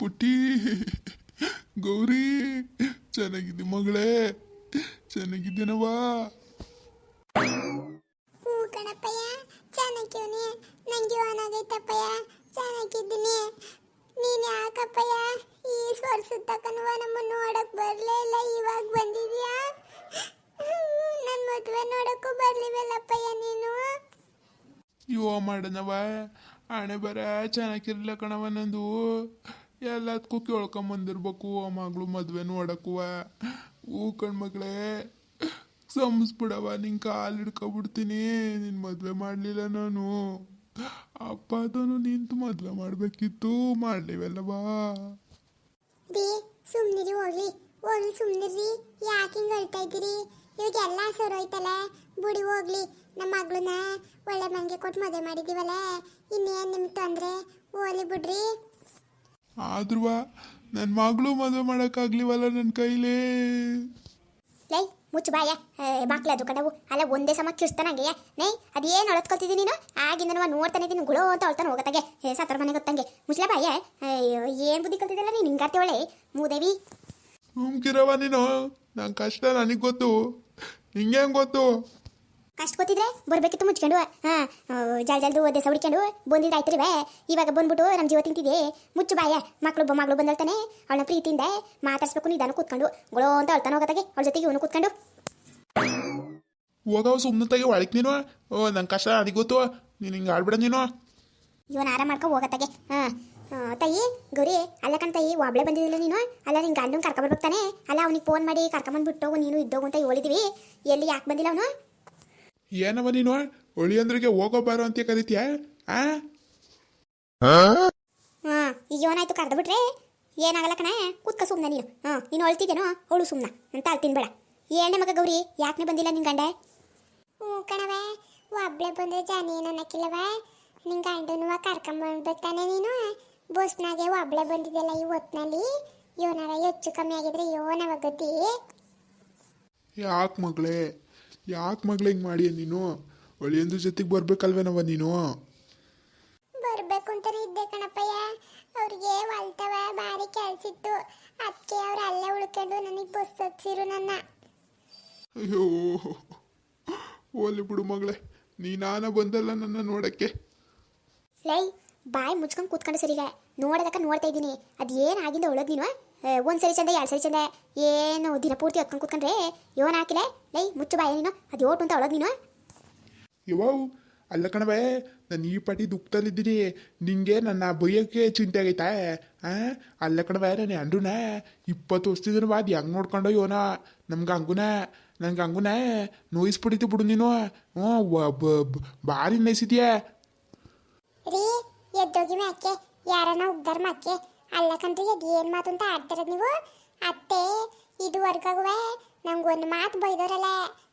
ಪುಟ್ಟಿ. ಗೌರಿ ಚೆನ್ನಾಗಿದ್ದಿ ಮಗಳೇ ಚೆನ್ನಾಗಿದ್ದೀನವಾ ಹ್ಞೂ ಕಣಪ್ಪಯ್ಯ ಚೆನ್ನಾಗಿವ್ನಿ ನಂಗೆ ಓನಾಗೈತಪ್ಪಯ್ಯ ಚೆನ್ನಾಗಿದ್ದೀನಿ. ನೀನು ಯಾಕಪ್ಪಯ್ಯ ಈ ತಕನುವ ನಮ್ಮನ್ನು ನೋಡಕ್ ಬರಲೇ ಇಲ್ಲ ಇವಾಗ ಬಂದಿದ್ಯಾ? ನನ್ನ ಮದುವೆ ನೋಡಕ್ಕೂ ಬರ್ಲಿವಲ್ಲಪ್ಪಯ್ಯ ನೀನು. ಇವ ಮಾಡನವ ಹಣೆ ಬರ ಚೆನ್ನಾಗಿರ್ಲ ಕಣವ ನಂದು. ಎಲ್ಲದಕ್ಕೂ ಕೇಳ್ಕೊಂಬಂದಿರ್ಬೇಕು ಆ ಮಗಳು ಮದ್ವೆ ನೋಡಕ್ಕುವ. ಹೂ ಕಣ್ಮಗಳೇ ಸಂಸ್ಬಿಡವ ನಿನ್ ಕಾಲು ಹಿಡ್ಕೊಬಿಡ್ತೀನಿ, ನಿನ್ ಮದ್ವೆ ಮಾಡಲಿಲ್ಲ ನಾನು. ಅಪ್ಪ ಅದನ್ನು ನಿಂತು ಮದ್ವೆ ಮಾಡಬೇಕಿತ್ತು, ಮಾಡಲಿವಲ್ಲವಾ. ರೀ ಸುಮ್ಮನಿರಿ ಹೋಗ್ಲಿ. ಹೋಗ್ಲಿ ಸುಮ್ಮನಿರಿ ಯಾಕೆ ಹಿಂಗೆ ಅಳ್ತಾ ಇದ್ದೀರಿ? ಇವಾಗೆಲ್ಲ ಸರೋಯ್ತಲ್ಲ ಬುಡಿ ಹೋಗ್ಲಿ. ನಮ್ಮ ಮಗಳನ್ನ ಒಳ್ಳೆ ಮಂಗೆ ಕೊಟ್ಟು ಮದುವೆ ಮಾಡಿದೀವಲ್ಲ. ಇನ್ನೇನು ನಿಮ್ಗೆ ತೊಂದರೆ? ಹೋಗ್ಲಿ ಬಿಡ್ರಿ. ಆದ್ರೂ ನನ್ನ ಮಗಳು ಮದುವೆ ಮಾಡೋಕ್ಕಾಗ್ಲಿವಲ್ಲ ನನ್ನ ಕೈಲೇ? ಲೈ ಮುಚ್ಚು ಬಾಯ ಬಾಕ್ಲ ಅದು ಕಡವು ಅಲ್ಲ ಒಂದೇ ಸಮ ಕಿರ್ಸ್ತಾನಂಗೆ ನೈ ಅದೇನು ಅಳತ್ಕೊಳ್ತಿದ್ದೀನಿ ನೀನು? ಆಗಿಂದ ನಾವು ನೋಡ್ತಾನೆ ಇದ್ದೀನಿ ಗುಳೋ ಅಂತ ಅಳ್ತಾನೆ ಹೋಗತ್ತಾಗೆ. ಹೇ ಸತ್ತರ ಮನೆ ಗೊತ್ತಂಗೆ ಮುಚ್ಚಲ ಬಾಯ ಏನು ಬುದ್ಧಿ ಕಲ್ತಿದ್ದಲ್ಲ ನೀನು? ಹಿಂಗಾರ್ತಿ ಒಳ್ಳೆ. ಮೂದೇವಿ. ಸುಮ್ಕಿರವ ನೀನು. ನಂಗೆ ಕಷ್ಟ ನನಗೆ ಗೊತ್ತು. ನಿಂಗೆ ಹೆಂಗ್ ಗೊತ್ತು? ಕಷ್ಟ ಗೊತ್ತಿದ್ರೆ ಬರ್ಬೇಕಿತ್ತು ಮುಚ್ಕೊಂಡು. ಹಾಂ ಜಲ್ ಜಲ್ದು ಒದ್ದೆ ಹುಡ್ಕೊಂಡು ಬಂದಿದ್ರೆ ಆಯ್ತು ಇವಾಗ ಬಂದ್ಬಿಟ್ಟು ನಮ್ಮ ಜೀವ ತಿಂತಿದೆ ಮುಚ್ಚು ಬಾಯ. ಮಕ್ಳು ಒಬ್ಬ ಮಗಳು ಬಂದಳ್ತಾನೆ. ಅವಳನ್ನ ಪ್ರೀತಿಯಿಂದ ಮಾತಾಡ್ಸ್ಬೇಕು ನಿಧಾನ ಕೂತ್ಕೊಂಡು. ಗುಳೋ ಅಂತ ಅಳ್ತಾನೆ ಹೋಗತ್ತಾಗೆ ಅವಳ ಜೊತೆಗೆ ಇವನು ಕೂತ್ಕೊಂಡು. ಹೋಗವ ಸುಮ್ಮನೆ ತೆಗಿ ಒಳಕ್ ನೀನು. ಓ ನನ್ನ ಕಷ್ಟ ಅದಿಗೆ ಗೊತ್ತು. ನೀನು ಹಿಂಗೆ ಆಡ್ಬಿಡ ನೀನು. ಇವನ ಆರಾಮ ಮಾಡ್ಕೊ ಹೋಗತ್ತಾಗೆ. ಹಾಂ ತಾಯಿ ಗೌರಿ ಅಲ್ಲ ಕಣ್ ತಾಯಿ ಒಬ್ಳೆ ಬಂದಿದ್ದಿಲ್ಲ ನೀನು? ಅಲ್ಲ ನಿನ್ ಗಂಡನ್ ಕರ್ಕೊಂಬರ್ಬೇಕು ತಾನೆ? ಅಲ್ಲ ಅವ್ನಿಗೆ ಫೋನ್ ಮಾಡಿ ಕರ್ಕೊಂಬಂದ್ಬಿಟ್ಟು ನೀನು ಇದ್ದೋಗು ಅಂತ ಹೇಳಿದ್ವಿ. ಎಲ್ಲಿ ಯಾಕೆ ಬಂದಿಲ್ಲ ಅವನು? ಏನವ ನೀನು? ಒಳಿಯಂದ್ರಿಗೆ ಹೋಗೋ ಬಾರೋ ಅಂತ ಕರಿತೀಯ? ಆ? ಹಾ? ಈಗ ಏನಾಯ್ತು ಕರ್ದು ಬಿಟ್ರೆ? ಏನಾಗಲ್ಲ ಕಣ ಕೂತ್ಕ ಸುಮ್ಮನೆ ನೀನು. ಹಾ ನೀನು ಅಳ್ತಿದ್ದೇನೋ ಅವಳು ಸುಮ್ನ. ಅಂತ ಅಳ್ತೀನಿ ಬೇಡ. ಏನೇ ಮಗ ಗೌರಿ ಯಾಕೆ ಬಂದಿಲ್ಲ ನಿನ್ ಗಂಡ? ಹ್ಞೂ ಕಣವೆ ಒಬ್ಳೆ ಬಂದ್ರೆ ಜಾನಿ ಏನಕ್ಕಿಲ್ಲವ ಅನ್ನಕ್ಕಿಲ್ಲವ ನಿನ್ ಗಂಡನು ಕರ್ಕೊಂಬಂದ್ಬೇಕಾನೆ ನೀನು. ಬಸ್ನಾಗೆ ಒಬ್ಳೆ ಬಂದಿದ್ದೆಲ್ಲ ಈ ಹೊತ್ನಲ್ಲಿ ಇವನಾರ ಹೆಚ್ಚು ಕಮ್ಮಿ ಆಗಿದ್ರೆ ಯೋನವ ಗತಿ ಯಾಕೆ ಮಗಳೇ? ಯಾಕೆ ಮಗಳು ಹಿಂಗೆ ಮಾಡಿ ನೀನು? ಒಳ್ಳೆಯಂದ್ರ ಜೊತೆಗೆ ಬರ್ಬೇಕಲ್ವೇನವ ನೀನು? ಬರ್ಬೇಕು ಅಂತಾರೆ ಇದ್ದೆ ಕಣಪ್ಪಯ್ಯ. ಅವ್ರಿಗೆ ಹೊಲ್ತವ ಭಾರಿ ಕೆಲ್ಸಿತ್ತು ಅದಕ್ಕೆ ಅವ್ರು ಅಲ್ಲೇ ಉಳ್ಕೊಂಡು ನನಗೆ ಬಸ್ ಹಚ್ಚಿರು ನನ್ನ. ಅಯ್ಯೋ ಓಲಿ ಬಿಡು ಮಗಳೇ. ನೀನಾನ ಬಂದಲ್ಲ ನನ್ನ ನೋಡಕ್ಕೆ. ಲೈ ಬಾಯಿ ಮುಚ್ಕೊಂಡು ಕೂತ್ಕೊಂಡು ಸರಿಗ. ನೋಡೋದಕ್ಕ ನೋಡ್ತಾ ಇದ್ದೀನಿ. ಅದು ಏನು ಆಗಿಂದ ಒಳಗ್ ನೀನು? ಒಂದ್ ಸರಿ ಚಂದ ಎರಡು ಸರಿ ಚಂದೆ. ಏನು ದಿನ ಪೂರ್ತಿ ಹೊತ್ಕೊಂಡು ಕೂತ್ಕೊಂಡ್ರೆ ಯೋನ್ ಹಾಕಿಲೆ? ಲೈ ಮುಚ್ಚು ಬಾಯ ನೀನು. ಅದು ಓಟು ಅಂತ ಒಳಗೆ ನೀನು. ಇವಾವ್ ಅಲ್ಲ ಕಣವೆ ನಾನು ಈ ಪಾಟಿ ದುಃಖದಲ್ಲಿದ್ದೀನಿ ನಿಂಗೆ ನನ್ನ ಬೈಯಕ್ಕೆ ಚಿಂತೆ ಆಗೈತಾ? ಆ ಅಲ್ಲ ಕಣವೆ ನಾನು ಅಂಡುನ ಇಪ್ಪತ್ತು ವರ್ಷದಿನ ಬಾದ್ ಹೆಂಗೆ ನೋಡ್ಕೊಂಡು ಯೋನ? ನಮ್ಗೆ ಹಂಗುನ? ನಂಗೆ ಹಂಗುನ? ನೋಯಿಸ್ಬಿಡಿತು ಬಿಡು ನೀನು. ಹ್ಞೂ ಭಾರಿ ನೈಸಿದ್ಯಾ ರೀ ಎದ್ದೋಗಿ ಮ್ಯಾಕೆ ಯಾರನ್ನ ಉದ್ದಾರ ಮಾಕೆ ಅಲ್ಲ ಏನು ಮಾತು ಅಂತ ಆಡ್ತಿರೋದು ನೀವು? ಅತ್ತೆ ಇದುವರೆಗಾಗುವೆ ನಂಗೆ ಒಂದು ಮಾತು ಬೈದೋರಲ್ಲ.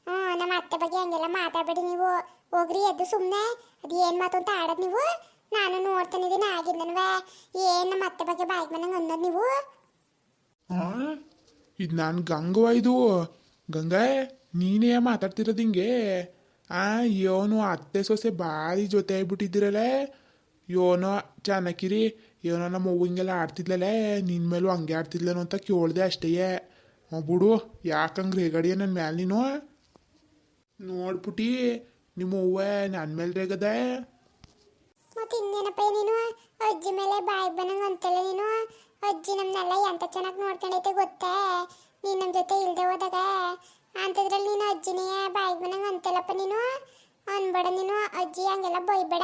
ಹ್ಞೂ, ನಮ್ಮ ಅತ್ತೆ ಬಗ್ಗೆ ಹಂಗೆಲ್ಲ ಮಾತಾಡಬೇಡಿ ನೀವು. ಹೋಗ್ರಿ, ಎದ್ದು ಸುಮ್ಮನೆ ಅದು ಏನು ಮಾತು ಅಂತ ಆಡೋದು ನೀವು? ನಾನು ನೋಡ್ತಾನಿದ್ದೀನಿ ಆಗಿಂದನವೇ. ಏನು ನಮ್ಮ ಅತ್ತೆ ಬಗ್ಗೆ ಬಾಯಿಗೆ ಬಂದಂಗೆ ಅನ್ನೋದು ನೀವು? ಇದು ನಾನು ಗಂಗವ ಇದು. ಗಂಗಾ, ನೀನೇ ಮಾತಾಡ್ತಿರೋದು ಹಿಂಗೆ. ಆ, ಯೋನು ಅತ್ತೆ ಸೊಸೆ ಭಾರಿ ಜೊತೆ ಆಗ್ಬಿಟ್ಟಿದ್ದೀರಲ್ಲ ಯೋನೋ ಚೆನ್ನಾಗಿರಿ ಏನೋ ನಮ್ಮ ಹಿಂಗೆಲ್ಲ ಆಡ್ತಿದ್ಲಲ್ಲೇ ನಿನ್ನ ಮೇಲೂ ಹಂಗೆ ಆಡ್ತಿದ್ಲೇನೋ ಅಂತ ಕೇಳ್ದೆ ಅಷ್ಟೇ. ಹ್ಞೂ ಬಿಡು. ಯಾಕಂಗೆ ರೇಗಡಿಯ ನನ್ನ ಮ್ಯಾಲೆ ನೀನು? ನೋಡ್ಬಿಟ್ಟಿ ನಿಮ್ಮ ನನ್ನ ಮೇಲೆ ರೇಗದೆ. ಮತ್ತೆ ಇನ್ನೇನಪ್ಪ ನೀನು? ಅಜ್ಜಿ ಮೇಲೆ ಬಾಯಿ ಬಂದಂಗೆ ಅಂತಲ್ಲ ನೀನು? ಅಜ್ಜಿ ನಮ್ಮನ್ನೆಲ್ಲ ಎಂತ ಚೆನ್ನಾಗಿ ನೋಡ್ಕೊಂಡೈತೆ ಗೊತ್ತಾ? ನೀನು ನಮ್ಮ ಜೊತೆ ಇಲ್ದೆ ಹೋದಾಗ? ಅಂಥದ್ರಲ್ಲಿ ನೀನು ಅಜ್ಜಿನೇ ಬಾಯಿ ಬಂದಂಗೆ ಅಂತಲ್ಲಪ್ಪ ನೀನು? ಅನ್ಬೇಡ ನೀನು. ಅಜ್ಜಿ ಹಂಗೆಲ್ಲ ಬೈಬೇಡ.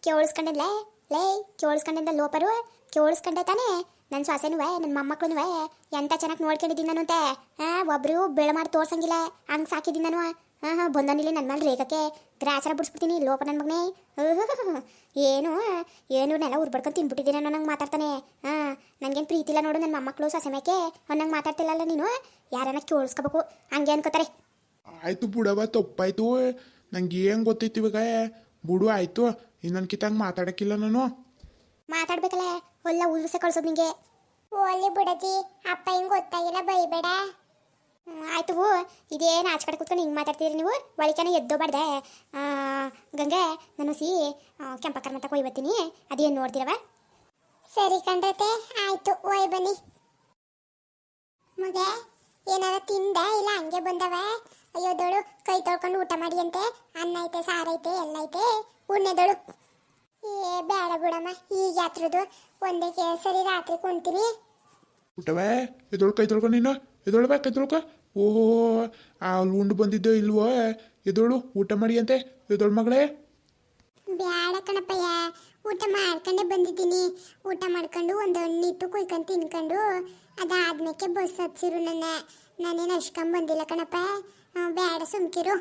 ಕೇಳಿಸ್ಕೊಂಡಿದ್ಲೆ? ಲೇ ಕೇಳಿಸ್ಕೊಂಡಿದ್ದ ಲೋಪರು? ಕೇಳಿಸ್ಕೊಂಡೆ ತಾನೇ? ನನ್ನ ಸೊಸೆನುವೆ ನನ್ನ ಮೊಮ್ಮಕ್ಳುನುವೆ ಎಂತ ಚೆನ್ನಾಗಿ ನೋಡ್ಕೊಂಡಿದ್ದೀನಿ ನಾನು ಅಂತೆ ಹಾಂ, ಒಬ್ರು ಬೆಳೆ ಮಾಡಿ ತೋರ್ಸಂಗಿಲ್ಲ ಹಂಗೆ ಸಾಕಿದ್ದೀನಿ ನಾನು. ಹಾಂ ಹಾಂ, ಬಂದನಿಲ್ಲ ನನ್ನ ಮೇಲೆ ರೇಗಕ್ಕೆ ಗ್ರಾಚಾರ ಬಿಡಿಸ್ಬಿಡ್ತೀನಿ, ಲೋಪ ನನ್ನ ಮಗನೇ. ಏನು ಏನು ನೆಲ ಉರ್ಬಡ್ಕೊಂಡು ತಿನ್ಬಿಟ್ಟಿದ್ದೀನಿ ನಾನು ನಂಗೆ ಮಾತಾಡ್ತಾನೆ. ಹಾಂ, ನನಗೇನು ಪ್ರೀತಿ ಇಲ್ಲ ನೋಡು ನನ್ನ ಮೊಮ್ಮಕ್ಕಳು ಸೊಸೆ ಮೇಕೆ ಅನ್ನಂಗೆ ಮಾತಾಡ್ತಿಲ್ಲಲ್ಲ ನೀನು? ಯಾರನ್ನ ಕೇಳಿಸ್ಕೋಬೇಕು, ಹಂಗೆ ಅನ್ಕೋತಾರೆ. ಆಯ್ತು ಬಿಡವ ತಪ್ಪಾಯ್ತು. ನಂಗೆ ಏನು ಗೊತ್ತೈತಿ ಇವಾಗ? ಬಿಡು, ಆಯ್ತು. ಇನ್ನೊಂದ್ಕಿತ ಹಂಗೆ ಮಾತಾಡಕ್ಕಿಲ್ಲ ನಾನು. ಮಾತಾಡ್ಬೇಕಲ್ಲ ಒಲ್ಲ ಉಲ್ಸೆ ಕಳ್ಸೋದ್ ನಿಂಗೆ. ಓಲಿ ಬಿಡಜ್ಜಿ ಅಪ್ಪ ಹಿಂಗೆ ಗೊತ್ತಾಗಿಲ್ಲ ಬೈಬೇಡ. ಆಯ್ತು ಹೂ ಇದೇನು ಆಚೆ ಕಡೆ ಕೂತ್ಕೊಂಡು ಹಿಂಗೆ ಮಾತಾಡ್ತೀರಿ ನೀವು? ಒಳಿಕೆನ ಎದ್ದೋಬಾರ್ದೆ ಗಂಗೆ ನಾನು ಸಿ ಕೆಂಪಕ್ಕರ್ ಮತ್ತ ಕೊಯ್ ಬರ್ತೀನಿ. ಅದೇನು ನೋಡ್ತೀರವ ಸರಿ ಕಂಡ್ರತೆ ಆಯ್ತು ಒಯ್ ಬನ್ನಿ. ಮಗ ಏನಾರ ತಿಂದ ಇಲ್ಲ ಹಂಗೆ ಬಂದವ? ಅಯ್ಯೋ ದೋಳು ಕೈ ತೊಳ್ಕೊಂಡು ಊಟ ಮಾಡಿ ಅಂತೆ. ಅನ್ನ ಐತೆ ಸಾರೈತೆ ಎಲ್ಲ ಐತೆ. ಉಣ್ಣೆದೋಳು ಏ ಬೇಡ ಬಿಡಮ್ಮ ಈಗ ಯಾತ್ರದು ಒಂದೇ ಸರಿ ರಾತ್ರಿ ಕುಂತೀನಿ. ಊಟವೇ ಎದೊಳ್ಕ ಕೈ ತೊಳ್ಕೊ ನೀನು? ಎದೊಳ್ವೆ ಕೈ ತೊಳ್ಕೊ ಓಹೋ ಆ ಉಂಡು ಬಂದಿದ್ದೋ ಇಲ್ವೋ? ಎದೊಳು ಊಟ ಮಾಡಿ ಅಂತೆ ಎದೊಳ್ ಮಗಳೇ. ಬೇಡ ಕಣಪ್ಪಯ್ಯ ಊಟ ಮಾಡ್ಕೊಂಡೆ ಬಂದಿದ್ದೀನಿ. ಊಟ ಮಾಡ್ಕೊಂಡು ಒಂದು ಹಣ್ಣಿತ್ತು ಕುಯ್ಕೊಂಡು ತಿನ್ಕೊಂಡು ಅದಾದ್ಮೇಲೆ ಬಸ್ ಹಚ್ಚಿರು ನನ್ನ. ನಾನೇನು ಅಷ್ಕೊಂಡ್ ಬಂದಿಲ್ಲ ಕಣಪ್ಪ ಬೇಡ ಸುಮ್ಕಿರು.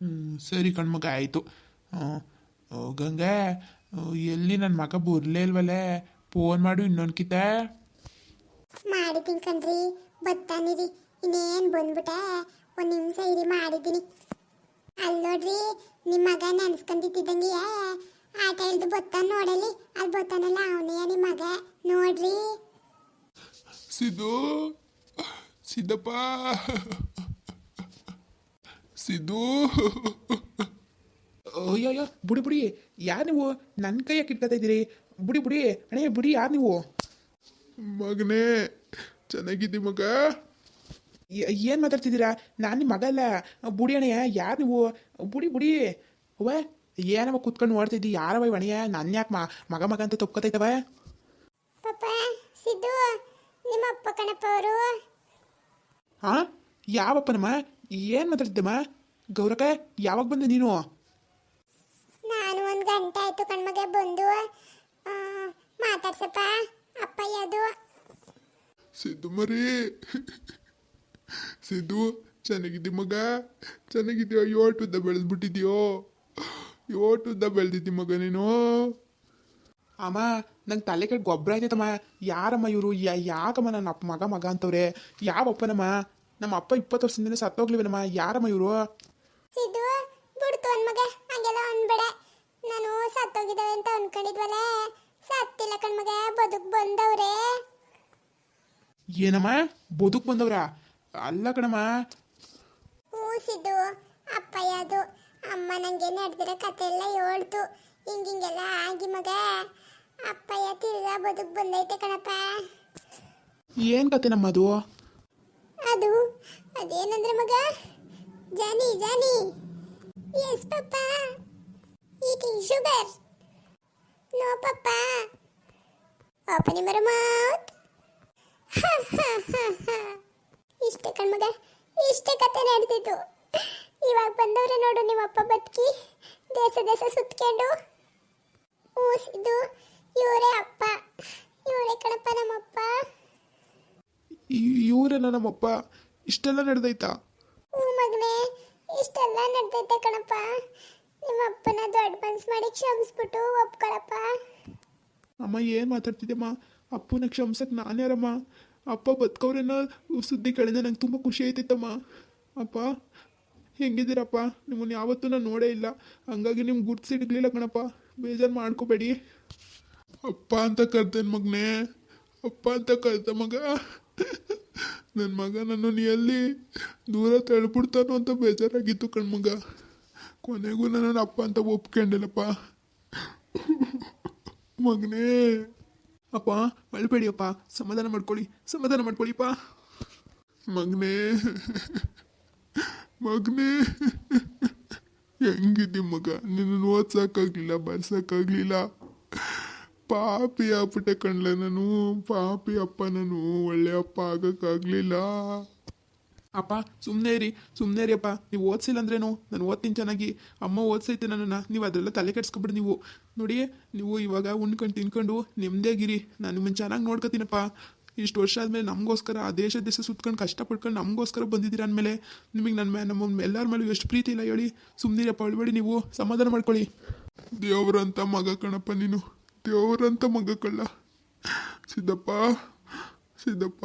ಹ್ಮ್, ಸರಿ ಕಣ್ಮಗ ಆಯಿತು. ಗಂಗೆ ಎಲ್ಲಿ ನನ್ನ ಮಗ ಬರ್ಲೇ ಇಲ್ವಲ್ಲೇ ಫೋನ್ ಮಾಡು ಇನ್ನೊಂದ್ಕಿತ. ಮಾಡಿದ್ದೀನಿ ಕಣ್ರಿ ಬತ್ತಾನಿರಿ ಇನ್ನೇನು ಬಂದ್ಬಿಟ್ಟೆ? ಒಂದು ನಿಮಿಷ ಇರಿ ಮಾಡಿದ್ದೀನಿ. ಅಲ್ಲಿ ನೋಡ್ರಿ ನಿಮ್ಮ ಮಗ ನೆನ್ಸ್ಕೊಂಡಿದ್ದಂಗೆ ಆಟ ಹಿಡ್ದು ಬತ್ತಾನ ನೋಡಲಿ. ಅಲ್ಲಿ ಬತ್ತಾನಲ್ಲ ಅವನೇ ನಿಮ್ಮ ಮಗ. ನೋಡ್ರಿ. ಸಿದ್ದು ಸಿದ್ದಪ್ಪ. ಸಿದ್ದು. ಅಯ್ಯೋ ಅಯ್ಯೋ ಬುಡಿ ಬುಡಿ ಯಾರು ನೀವು? ನನ್ನ ಕೈಯ ಇಟ್ಕೊತಾ ಇದ್ದೀರಿ. ಬುಡಿ ಬುಡಿ ಅಣೇ ಬುಡಿ ಯಾರು ನೀವು? ಮಗನೇ ಚೆನ್ನಾಗಿದ್ದಿ ಮಗ. ಏನು ಮಾತಾಡ್ತಿದ್ದೀರಾ? ನಾನು ನಿಮ್ಮ ಮಗ ಅಲ್ಲ. ಬುಡಿ ಅಣೆಯ ಯಾರು ನೀವು? ಬುಡಿ ಬುಡಿ. ಅವ್ವ ಏನವ ಕೂತ್ಕೊಂಡು ನೋಡ್ತಿದ್ದಿ ಯಾರವ ಅಣೆಯ? ನನ್ನ ಯಾಕೆ ಮಗ ಮಗ ಅಂತ ತಪ್ಕೊತೈತವ ಪಾಪ ಸಿದ್ದು ನಿಮ್ಮ ಅಪ್ಪ ಕಣಪ್ಪ ಅವರು. ಹಾ ಯಾವಪ್ಪನಮ್ಮ ಏನು ಮಾತಾಡ್ತಿದ್ದಮ್ಮ ಗೌರಕ ಯಾವಾಗ ಬಂದೆ ನೀನು? ಆಯ್ತು ಕಣ್ಮಗೆ ಬಂದು ಆ, ಮಾತಾಡ್ಸಪ್ಪ. ಅಪ್ಪಯ್ಯ ಅದು ಸಿದ್ದು ಮರಿ. ಸಿದ್ದು ಚೆನ್ನಾಗಿದ್ದಿ ಮಗ? ಚೆನ್ನಾಗಿದ್ಯೋ ಯೋಟುದ್ದ ಬೆಳೆದ್ಬಿಟ್ಟಿದ್ಯೋ? ಯೋಟುದ್ದ ಬೆಳೆದಿದ್ದಿ ಮಗ ನೀನು? ಅಮ್ಮ ನಂಗೆ ತಲೆ ಕೆಟ್ಟು ಗೊಬ್ಬರ ಆಯ್ತೈತಮ್ಮ. ಯಾರಮ್ಮ ಇವರು? ಯಾಕಮ್ಮ ನನ್ನ ಅಪ್ಪ ಮಗ ಮಗ ಅಂತವ್ರೆ? ಯಾವ ಅಪ್ಪನಮ್ಮ? ನಮ್ಮ ಅಪ್ಪ ಇಪ್ಪತ್ತು ವರ್ಷದಿಂದ ಸತ್ತೋಗ್ಲಿವನಮ್ಮ. ಯಾರಮ್ಮ ಇವರು? ಸಿದ್ದು ಬಿಡ್ತು ಮಗ ಹಂಗೆಲ್ಲ ಅನ್ಬೇಡ ನಾನು ಸತ್ತೋಗಿದ್ದಾವೆ ಅಂತ ಅನ್ಕೊಂಡಿದ್ವಲ್ಲ ಸತ್ತಿಲ್ಲ ಕಣ್ಮಗ ಬದುಕ್ ಬಂದವ್ರೆ. ಏನಮ್ಮ? ಬದುಕು ಬಂದವ್ರ? ಅಲ್ಲ ಕಣಮ್ಮ. ಊಸಿದ್ದು ಸಿದ್ದು ಅಪ್ಪಯ್ಯ ಅದು. ಅಮ್ಮ ನಂಗೆ ನಡೆದಿರೋ ಕತೆ ಎಲ್ಲ ಹೇಳ್ತು. ಹಿಂಗಿಂಗೆಲ್ಲ ಆಗಿ ಮಗ. ಅಪ್ಪಯ್ಯ ತಿರ್ಗಾ ಬದುಕ್ ಬಂದೈತೆ ಕಣಪ್ಪ. ಏನ್ ಕತೆ ನಮ್ಮ ಅದು? ಅದು ಅದೇನಂದ್ರೆ ಮಗ? Johny Johny. Yes papa eating sugar. No papa. Opening ಮರ ಮೌತ್ ಇಷ್ಟೇ ಕಣ್ಮಗ ಇಷ್ಟೇ ಕತೆ ನಡೆದಿದ್ದು. ಇವಾಗ ಬಂದವ್ರೆ ನೋಡು ನಿಮ್ಮಪ್ಪ ಬದುಕಿ ದೇಶ ದೇಶ ಸುತ್ಕೊಂಡು. ಊಸಿದ್ದು ಇವರೇ ಅಪ್ಪ. ಇವರೇ ಕಣಪ್ಪ ನಮ್ಮಪ್ಪ. ಇವರೇನ ನಮ್ಮಪ್ಪ. ಇಷ್ಟೆಲ್ಲ ನಡೆದೈತಾ? ಹ್ಞೂ ಮಗನೇ ಇಷ್ಟೆಲ್ಲ ನಡೆದೈತೆ ಕಣಪ್ಪ ನಿಮ್ಮ ಅಪ್ಪನ ದೊಡ್ಡ ಮನ್ಸು ಮಾಡಿ ಕ್ಷಮಿಸ್ಬಿಟ್ಟು ಒಪ್ಕೊಳಪ್ಪ. ಅಮ್ಮ, ಏನು ಮಾತಾಡ್ತಿದ್ದೆಮ್ಮ ಅಪ್ಪನ ಕ್ಷಮಿಸಕ್ಕೆ ನಾನು ಯಾರಮ್ಮ? ಅಪ್ಪ ಬದುಕವ್ರನ್ನ ಸುದ್ದಿ ಕೇಳಿದ್ರೆ ನಂಗೆ ತುಂಬ ಖುಷಿ ಆಯ್ತಿತ್ತಮ್ಮ. ಅಪ್ಪ, ಹೆಂಗಿದ್ದೀರಪ್ಪ? ನಿಮ್ಮನ್ನ ಯಾವತ್ತೂ ನಾನು ನೋಡೇ ಇಲ್ಲ. ಹಂಗಾಗಿ ನಿಮ್ಗೆ ಗುರ್ತಿಸಿಡ್ಲಿಲ್ಲ ಕಣಪ್ಪ. ಬೇಜಾರು ಮಾಡ್ಕೋಬೇಡಿ. ಅಪ್ಪ ಅಂತ ಕರ್ತೇನೆ ಮಗನೇ. ಅಪ್ಪ ಅಂತ ಕರ್ತ ಮಗ. ನನ್ನ ಮಗ ನನ್ನನ್ನು ಎಲ್ಲಿ ದೂರ ತಳ್ಬಿಡ್ತಾನೋ ಅಂತ ಬೇಜಾರಾಗಿತ್ತು ಕಣ್ಮಗ ಕೊನೆಗೂ ನಾನು ಅಪ್ಪ ಅಂತ ಒಪ್ಕೊಂಡಿಲ್ಲಪ್ಪ ಮಗನೇ. ಅಪ್ಪ ಅಳ್ಬೇಡಿಯಪ್ಪ ಸಮಾಧಾನ ಮಾಡ್ಕೊಳ್ಳಿ. ಸಮಾಧಾನ ಮಾಡ್ಕೊಳ್ಳಿಪ್ಪ. ಮಗನೇ. ಮಗನೇ. ಹೆಂಗಿದ್ದಿ ಮಗ? ನಿನ್ನ ಓದ್ಸೋಕ್ಕಾಗಲಿಲ್ಲ, ಬರ್ಸೋಕ್ಕಾಗಲಿಲ್ಲ. ಪಾಪಿ ಆಗ್ಬಿಟ್ಟೆ ಕಣ್ಲ ನಾನು. ಪಾಪಿ ಅಪ್ಪ ನಾನು. ಒಳ್ಳೆ ಅಪ್ಪ ಆಗಕ್ಕಾಗ್ಲಿಲ್ಲ. ಅಪ್ಪ ಸುಮ್ಮನೆ ಇರಿ ಸುಮ್ಮನೆ ರೀ ಅಪ್ಪ. ನೀವು ಓದಿಸಿಲ್ಲ ಅಂದ್ರೇನು? ನಾನು ಓದ್ತೀನಿ ಚೆನ್ನಾಗಿ. ಅಮ್ಮ ಓದಿಸೈತೆ ನನ್ನನ್ನು. ನೀವು ಅದೆಲ್ಲ ತಲೆ ಕೆಡ್ಸ್ಕೊಬಿಡಿ ನೀವು. ನೋಡಿ ನೀವು ಇವಾಗ ಉಣ್ಕೊಂಡು ತಿನ್ಕೊಂಡು ನೆಮ್ಮದಿಯಾಗಿರಿ ನಾನು ನಿಮ್ಮನ್ನು ಚೆನ್ನಾಗಿ ನೋಡ್ಕೊತೀನಪ್ಪ. ಇಷ್ಟು ವರ್ಷ ಆದಮೇಲೆ ನಮಗೋಸ್ಕರ ಆ ದೇಶ ದೇಶ ಸುತ್ಕೊಂಡು ಕಷ್ಟಪಟ್ಕೊಂಡು ನಮಗೋಸ್ಕರ ಬಂದಿದ್ದೀರ ಅಂದಮೇಲೆ ನಿಮಗೆ ನನ್ನ ಮೇ ನಮ್ಮ ಎಲ್ಲರ ಮೇಲೂ ಎಷ್ಟು ಪ್ರೀತಿ ಇಲ್ಲ ಹೇಳಿ. ಸುಮ್ಮನಿರಪ್ಪ ಅಳ್ಬೇಡಿ ನೀವು. ಸಮಾಧಾನ ಮಾಡ್ಕೊಳ್ಳಿ. ದೇವ್ರಂತ ಮಗ ಕಣಪ್ಪ ನೀನು. ದೇವ್ರಂತ ಮಗ ಕಳ್ಳ. ಸಿದ್ದಪ್ಪ ಸಿದ್ದಪ್ಪ.